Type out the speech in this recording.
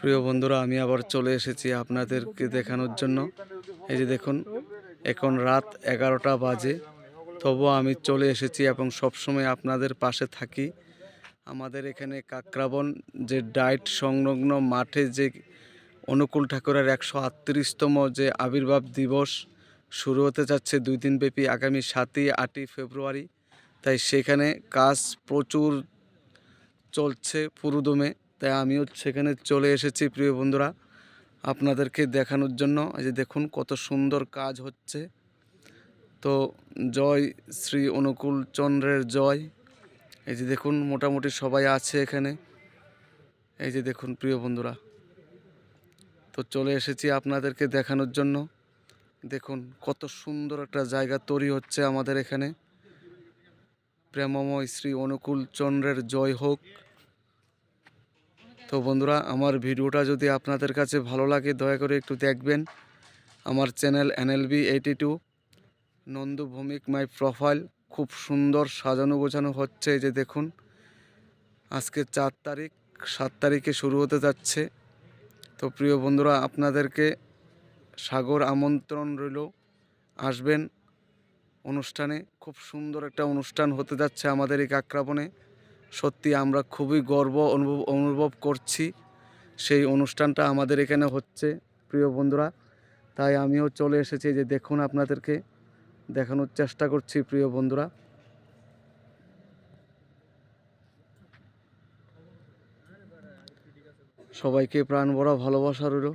প্রিয় বন্ধুরা, আমি আবার চলে এসেছি আপনাদেরকে দেখানোর জন্য। এই যে দেখুন, এখন রাত এগারোটা বাজে। তবুও আমি চলে এসেছি এবং সবসময় আপনাদের পাশে থাকি। আমাদের এখানে কাকরাবন যে ডাইট সংলগ্ন মাঠে যে অনুকূল ঠাকুরের একশো আটত্রিশতম যে আবির্ভাব দিবস শুরু হতে যাচ্ছে দুই দিন ব্যাপী আগামী সাতই আটই ফেব্রুয়ারি, তাই সেখানে কাজ প্রচুর চলছে পুরুদমে। তাই আমিও সেখানে চলে এসেছি, প্রিয় বন্ধুরা। আপনাদেরকে দেখানোর জন্য। এই যে দেখুন, কত সুন্দর কাজ হচ্ছে। তো জয় শ্রী অনুকূল চন্দ্রের জয়। এই যে দেখুন, মোটামুটি সবাই আছে এখানে। এই যে দেখুন, প্রিয় বন্ধুরা। তো চলে এসেছি আপনাদেরকে দেখানোর জন্য। দেখুন, কত সুন্দর একটা জায়গা তৈরি হচ্ছে আমাদের এখানে। প্রেমময় শ্রী অনুকূল চন্দ্রের জয় হোক। তো বন্ধুরা, আমার ভিডিওটা যদি আপনাদের কাছে ভালো লাগে, দয়া করে একটু দেখবেন। আমার channel NLB eighty two, Nandu Bhowmik, my profile. খুব সুন্দর সাজানো গোছানো হচ্ছে যে দেখুন। আজকে চার তারিখ, সাত তারিখে শুরু হতে যাচ্ছে। তো প্রিয় বন্ধুরা, আপনাদেরকে সাগর আমন্ত্রণ রইল। আসবেন অনুষ্ঠানে। খুব সুন্দর একটা অনুষ্ঠান হতে যাচ্ছে আমাদের এই কাকরাবনে। সত্যি আমরা খুবই গর্ব অনুভব অনুভব করছি সেই অনুষ্ঠানটা আমাদের এখানে হচ্ছে, প্রিয় বন্ধুরা। তাই আমিও চলে এসেছি যে দেখুন আপনাদেরকে, দেখানোর চেষ্টা করছি, প্রিয় বন্ধুরা। সবাইকে প্রাণ ভরা ভালোবাসা রইল।